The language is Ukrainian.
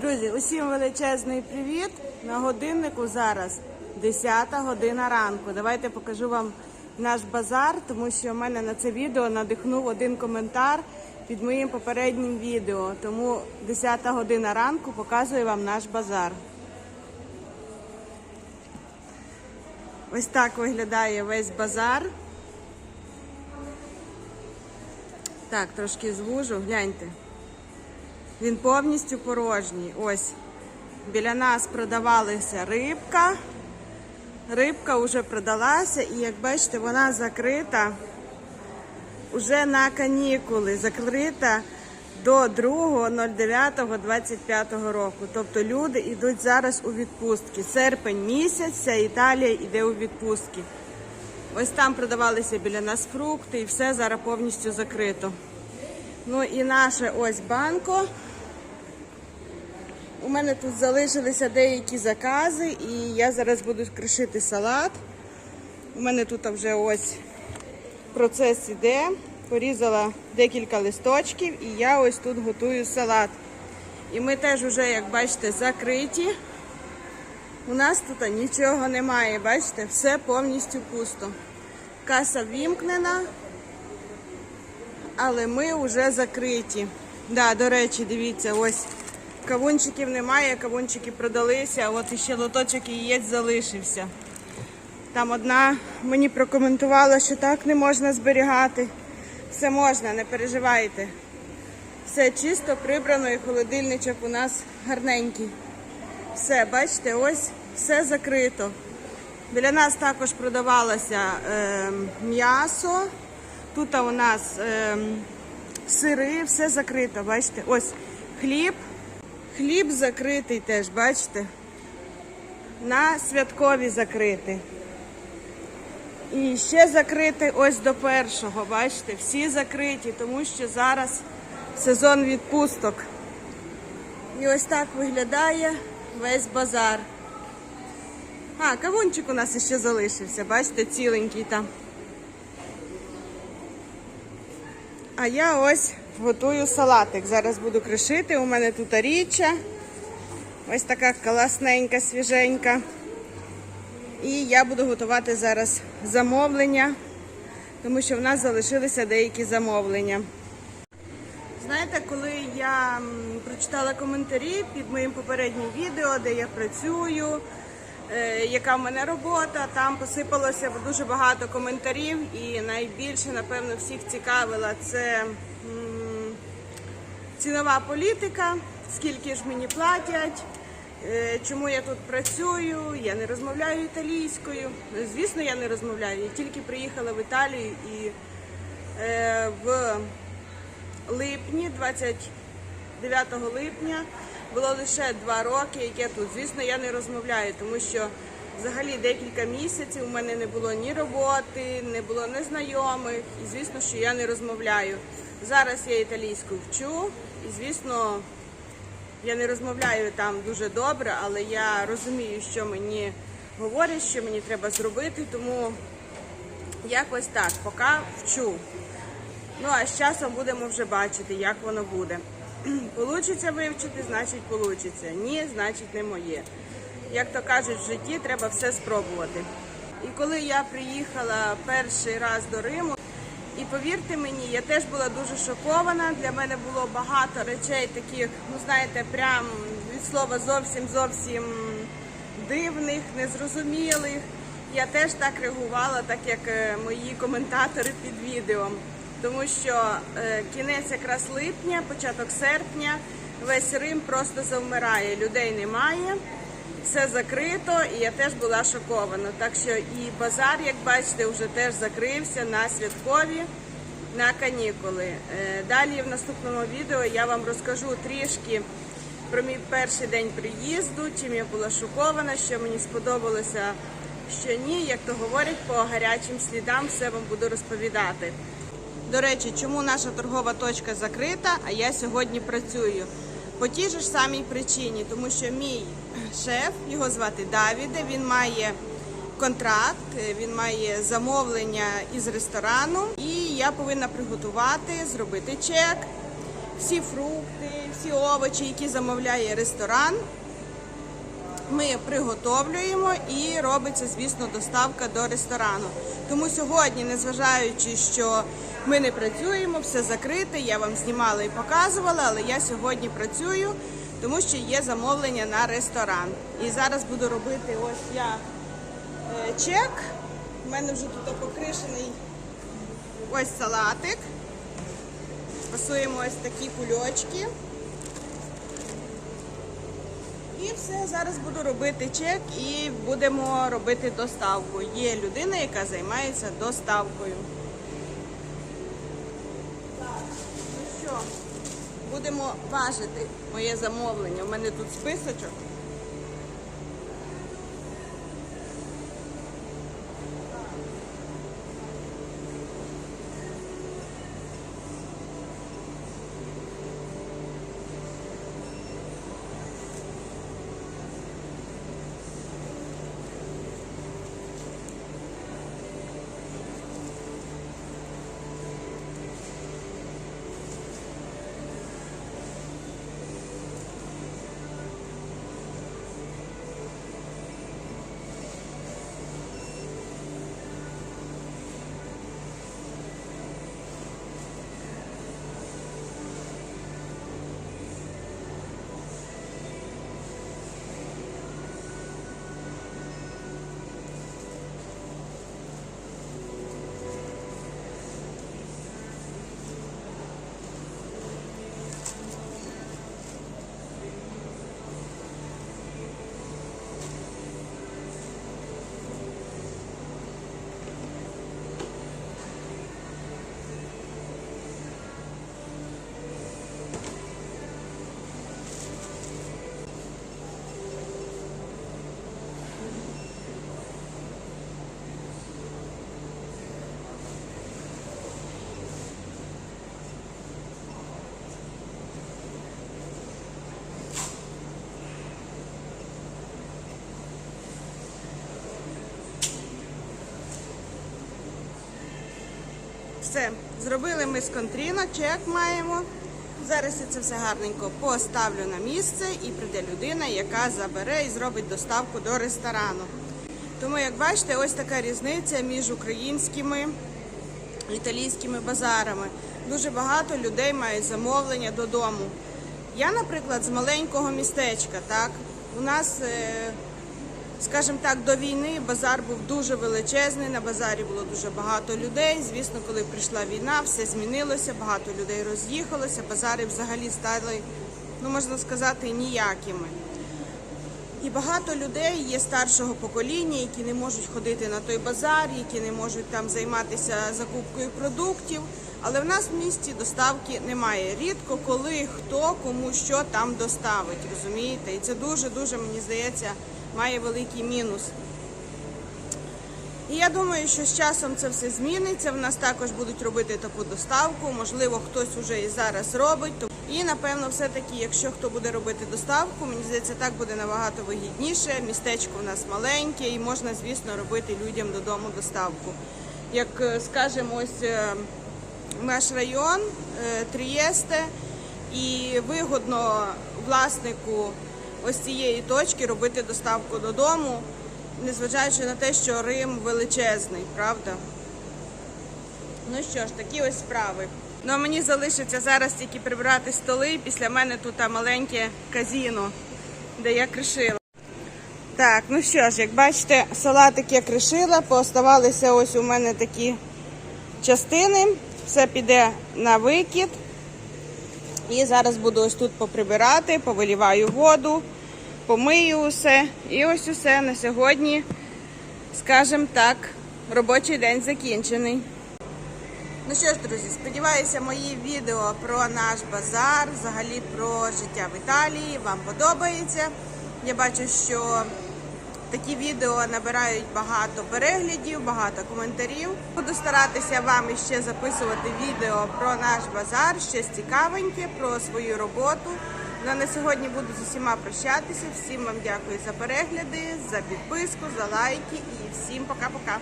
Друзі, усім величезний привіт. На годиннику зараз 10 година ранку. Давайте покажу вам наш базар, тому що мене на це відео надихнув один коментар під моїм попереднім відео. Тому 10 година ранку показую вам наш базар. Ось так виглядає весь базар. Так, трошки звужу, гляньте. Він повністю порожній. Ось біля нас продавалася рибка. Рибка вже продалася, і як бачите, вона закрита вже на канікули. Закрита до 2.09.25 року. Тобто люди йдуть зараз у відпустки. Серпень місяць, вся Італія йде у відпустки. Ось там продавалися біля нас фрукти і все зараз повністю закрито. Ну і наше ось банко. У мене тут залишилися деякі закази, і я зараз буду кришити салат. У мене тут вже ось процес іде. Порізала декілька листочків і я ось тут готую салат. І ми теж вже, як бачите, закриті. У нас тут нічого немає, бачите, все повністю пусто. Каса вімкнена, але ми вже закриті. Да, до речі, дивіться, ось кавунчиків немає, кавунчики продалися, от іще лоточок яєць залишився. Там одна мені прокоментувала, що так не можна зберігати. Все можна, не переживайте. Все чисто прибрано і холодильничок у нас гарненький. Все, бачите, ось все закрито. Біля нас також продавалося е, м'ясо. Тут у нас е, сири, все закрито, бачите? Ось хліб. Хліб закритий теж, бачите? На святкові закритий. І ще закритий ось до першого, бачите, всі закриті, тому що зараз сезон відпусток. І ось так виглядає весь базар. А, кавунчик у нас ще залишився, бачите, ціленький там. А я ось готую салатик. Зараз буду кришити. У мене тут річчя. Ось така класненька, свіженька. І я буду готувати зараз замовлення, тому що в нас залишилися деякі замовлення. Знаєте, коли я прочитала коментарі під моїм попереднім відео, де я працюю, е, яка в мене робота, там посипалося дуже багато коментарів, і найбільше, напевно, всіх цікавила це цінова політика, скільки ж мені платять, е, чому я тут працюю, я не розмовляю італійською. Звісно, я не розмовляю. Я тільки приїхала в Італію і е, в липні, 29 липня, було лише два роки, як я тут. Звісно, я не розмовляю, тому що взагалі декілька місяців у мене не було ні роботи, не було ні знайомих, і звісно, що я не розмовляю. Зараз я італійську вчу, і звісно, я не розмовляю там дуже добре, але я розумію, що мені говорять, що мені треба зробити, тому якось так, поки вчу. Ну а з часом будемо вже бачити, як воно буде. Получиться вивчити, значить получиться. Ні, значить не моє. Як то кажуть, в житті треба все спробувати. І коли я приїхала перший раз до Риму, і повірте мені, я теж була дуже шокована. Для мене було багато речей таких, ну знаєте, прям від слова зовсім зовсім дивних, незрозумілих. Я теж так реагувала, так як е, мої коментатори під відео. Тому що е, кінець якраз липня, початок серпня, весь Рим просто завмирає. Людей немає, все закрито, і я теж була шокована. Так що і базар, як бачите, вже теж закрився на святкові на канікули. Е, Далі в наступному відео я вам розкажу трішки про мій перший день приїзду, чим я була шокована, що мені сподобалося, що ні, як то говорять, по гарячим слідам все вам буду розповідати. До речі, чому наша торгова точка закрита, а я сьогодні працюю? По тій же ж самій причині, тому що мій шеф, його звати Давіде, він має контракт, він має замовлення із ресторану, і я повинна приготувати, зробити чек, всі фрукти, всі овочі, які замовляє ресторан. Ми приготовлюємо і робиться, звісно, доставка до ресторану. Тому сьогодні, незважаючи, що ми не працюємо, все закрите, я вам знімала і показувала, але я сьогодні працюю, тому що є замовлення на ресторан. І зараз буду робити ось я е, чек. У мене вже тут покришений ось салатик. Пасуємо ось такі кульочки. І все, зараз буду робити чек і будемо робити доставку. Є людина, яка займається доставкою. Так, ну що, будемо важити моє замовлення. У мене тут списочок. Все, зробили ми з контріно, чек маємо. Зараз я це все гарненько поставлю на місце і прийде людина, яка забере і зробить доставку до ресторану. Тому, як бачите, ось така різниця між українськими і італійськими базарами. Дуже багато людей мають замовлення додому. Я, наприклад, з маленького містечка, так, у нас. е, Скажімо так, до війни базар був дуже величезний. На базарі було дуже багато людей. Звісно, коли прийшла війна, все змінилося, багато людей роз'їхалося. Базари взагалі стали, ну можна сказати, ніякими. І багато людей є старшого покоління, які не можуть ходити на той базар, які не можуть там займатися закупкою продуктів. Але в нас в місті доставки немає. Рідко коли хто кому що там доставить, розумієте? І це дуже дуже мені здається має великий мінус. І я думаю, що з часом це все зміниться. В нас також будуть робити таку доставку. Можливо, хтось уже і зараз робить. І напевно, все-таки, якщо хто буде робити доставку, мені здається, так буде набагато вигідніше. Містечко в нас маленьке, і можна, звісно, робити людям додому доставку. Як е, скажемо, ось е, наш район е, Трієсте, і вигодно власнику ось цієї точки робити доставку додому, незважаючи на те, що Рим величезний, правда? Ну що ж, такі ось справи. Ну а мені залишиться зараз тільки прибрати столи. Після мене тут маленьке казіно, де я кришила. Так, ну що ж, як бачите, салатик я кришила, пооставалися ось у мене такі частини. Все піде на викид. І зараз буду ось тут поприбирати, повиліваю воду, помию усе. І ось усе на сьогодні, скажімо так, робочий день закінчений. Ну що ж, друзі, сподіваюся, мої відео про наш базар, взагалі про життя в Італії вам подобається. Я бачу, що такі відео набирають багато переглядів, багато коментарів. Буду старатися вам іще записувати відео про наш базар, щось цікавеньке, про свою роботу. Ну, а на сьогодні буду з усіма прощатися. Всім вам дякую за перегляди, за підписку, за лайки і всім пока-пока.